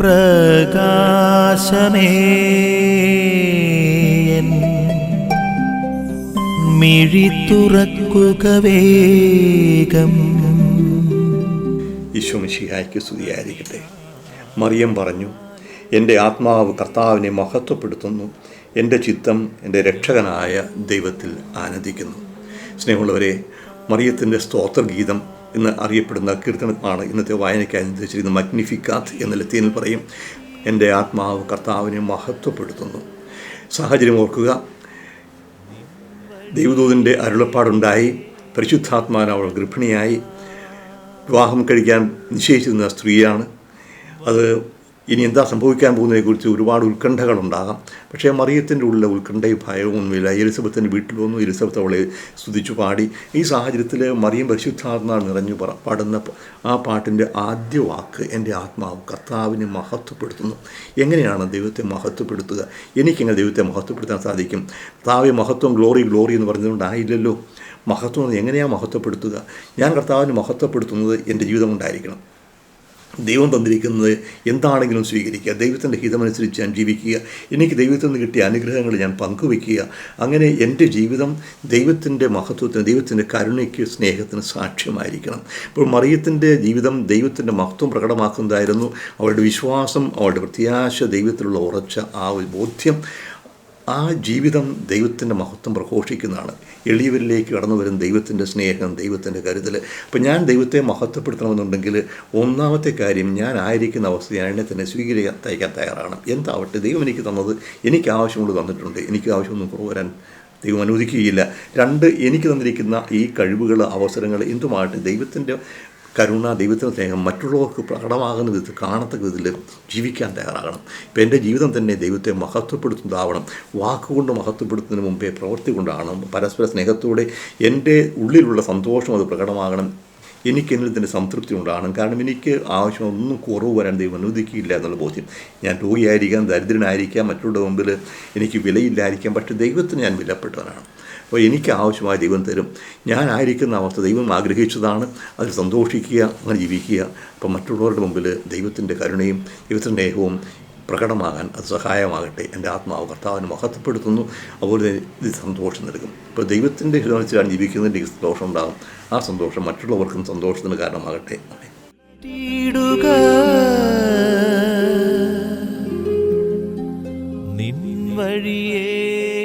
പ്രകാശമേ. മിഴി തുറക്കുക വേഗം. ഈശോമിശിഹായ്ക്ക് സ്തുതിയായിരിക്കട്ടെ. മറിയം പറഞ്ഞു എന്റെ ആത്മാവ് കർത്താവിനെ മഹത്വപ്പെടുത്തുന്നു. എന്റെ ചിത്തം എന്റെ രക്ഷകനായ ദൈവത്തിൽ ആനന്ദിക്കുന്നു. സ്നേഹമുള്ളവരെ മറിയത്തിന്റെ സ്തോത്രഗീതം എന്ന് അറിയപ്പെടുന്ന കീർത്തനമാണ് ഇന്നത്തെ വായനയ്ക്കായി നിർദ്ദേശിച്ചിരിക്കുന്ന മഗ്നിഫിക്കാത്ത് എന്ന ലത്തീനിൽ പറയും എന്റെ ആത്മാവ് കർത്താവിനെ മഹത്വപ്പെടുത്തുന്നു. സാഹചര്യം ഓർക്കുക ദൈവദൂതിന്റെ അരുളപ്പാടുണ്ടായി പരിശുദ്ധാത്മാവിന് അവൾ ഗർഭിണിയായി വിവാഹം കഴിക്കാൻ നിശ്ചയിച്ചിരുന്ന സ്ത്രീയാണ്. അത് ഇനി എന്താ സംഭവിക്കാൻ പോകുന്നതിനെക്കുറിച്ച് ഒരുപാട് ഉത്കണ്ഠകളുണ്ടാകാം. പക്ഷേ മറിയത്തിന്റെ ഉള്ളിലെ ഉത്കണ്ഠയും ഭയവും ഒന്നുമില്ല. എലിസബത്തിന്റെ വീട്ടിൽ വന്നു എലിസബത്ത് അവളെ സ്തുതിച്ചു പാടി. ഈ സാഹചര്യത്തിൽ മറിയം പരിശുദ്ധാത്മാവ് നിറഞ്ഞു പാടുന്ന ആ പാട്ടിന്റെ ആദ്യ വാക്ക് എന്റെ ആത്മാവ് കർത്താവിനെ മഹത്വപ്പെടുത്തുന്നു. എങ്ങനെയാണ് ദൈവത്തെ മഹത്വപ്പെടുത്തുക? എനിക്കെങ്ങനെ ദൈവത്തെ മഹത്വപ്പെടുത്താൻ സാധിക്കും? കർത്താവെ മഹത്വം ഗ്ലോറി ഗ്ലോറി എന്ന് പറഞ്ഞതുകൊണ്ടായില്ലല്ലോ മഹത്വം എങ്ങനെയാണ് മഹത്വപ്പെടുത്തുക? ഞാൻ കർത്താവിനെ മഹത്വപ്പെടുത്തുന്നത് എന്റെ ജീവിതം കൊണ്ടായിരിക്കണം. ദൈവം തന്നിരിക്കുന്നത് എന്താണെങ്കിലും സ്വീകരിക്കുക. ദൈവത്തിന്റെ ഹിതമനുസരിച്ച് ഞാൻ ജീവിക്കുക. എനിക്ക് ദൈവത്തിൽ നിന്ന് കിട്ടിയ അനുഗ്രഹങ്ങൾ ഞാൻ പങ്കുവെക്കുക അങ്ങനെ എന്റെ ജീവിതം ദൈവത്തിന്റെ മഹത്വത്തിന് ദൈവത്തിന്റെ കരുണയ്ക്ക് സ്നേഹത്തിന് സാക്ഷ്യമായിരിക്കണം. ഇപ്പോൾ മറിയത്തിന്റെ ജീവിതം ദൈവത്തിന്റെ മഹത്വം പ്രകടമാക്കുന്നതായിരുന്നു. അവളുടെ വിശ്വാസം അവളുടെ പ്രത്യാശ ദൈവത്തിലുള്ള ഉറച്ച ആ ഒരു ബോധ്യം ആ ജീവിതം ദൈവത്തിന്റെ മഹത്വം പ്രഘോഷിക്കുന്നതാണ്. എളിയവരിലേക്ക് കടന്നു വരും ദൈവത്തിന്റെ സ്നേഹം ദൈവത്തിന്റെ കരുതൽ. അപ്പം ഞാൻ ദൈവത്തെ മഹത്വപ്പെടുത്തണമെന്നുണ്ടെങ്കിൽ ഒന്നാമത്തെ കാര്യം ഞാൻ ആയിരിക്കുന്ന അവസ്ഥ ഞാൻ എന്നെ തന്നെ സ്വീകരിക്കാൻ തയ്യാറാണ്. എന്താവട്ടെ ദൈവം എനിക്ക് തന്നത് എനിക്ക് ആവശ്യമുള്ളത് തന്നിട്ടുണ്ട്. എനിക്ക് ആവശ്യമൊന്നും കുറവ് വരാൻ ദൈവം അനുവദിക്കുകയില്ല. രണ്ട് എനിക്ക് തന്നിരിക്കുന്ന ഈ കഴിവുകൾ അവസരങ്ങൾ എന്തുമായിട്ട് ദൈവത്തിന്റെ കരുണ ദൈവത്തിന് സ്നേഹം മറ്റുള്ളവർക്ക് പ്രകടമാകുന്ന വിധത്തിൽ കാണത്തക്ക വിധത്തിൽ ജീവിക്കാൻ തയ്യാറാകണം. ഇപ്പം എന്റെ ജീവിതം തന്നെ ദൈവത്തെ മഹത്വപ്പെടുത്തുന്നതാവണം. വാക്കുകൊണ്ട് മഹത്വപ്പെടുത്തുന്നതിന് മുമ്പേ പ്രവൃത്തി കൊണ്ടാണ് പരസ്പര സ്നേഹത്തോടെ എന്റെ ഉള്ളിലുള്ള സന്തോഷം അത് പ്രകടമാകണം. എനിക്ക് സംതൃപ്തി ഉണ്ടാകണം. കാരണം എനിക്ക് ആവശ്യമൊന്നും കുറവ് വരാൻ ദൈവം അനുവദിക്കില്ല എന്നുള്ള ബോധ്യം. ഞാൻ രോഗിയായിരിക്കാം ദരിദ്രനായിരിക്കാം മറ്റുള്ളവരുടെ മുമ്പിൽ എനിക്ക് വിലയില്ലായിരിക്കാം. പക്ഷേ ദൈവത്തിന് ഞാൻ വിലപ്പെട്ടവനാണ്. അപ്പോൾ എനിക്ക് ആവശ്യമായ ദൈവം തരും. ഞാനായിരിക്കുന്ന അവസ്ഥ ദൈവം ആഗ്രഹിച്ചതാണ്. അതിൽ സന്തോഷിക്കുക അങ്ങനെ ജീവിക്കുക. അപ്പം മറ്റുള്ളവരുടെ മുമ്പിൽ ദൈവത്തിന്റെ കരുണയും ദൈവത്തിന്റെ സ്നേഹവും പ്രകടമാകാൻ അത് സഹായമാകട്ടെ. എന്റെ ആത്മാവ് കർത്താവിനെ മഹത്വപ്പെടുത്തുന്നു. അതുപോലെ ഇത് സന്തോഷം നൽകും. ഇപ്പോൾ ദൈവത്തിന്റെ ഹിതമനുസരിച്ചാണ് ജീവിക്കുന്നതിന്റെ സന്തോഷം ഉണ്ടാകും. ആ സന്തോഷം മറ്റുള്ളവർക്കും സന്തോഷത്തിന് കാരണമാകട്ടെ. നിൻ വഴിയേ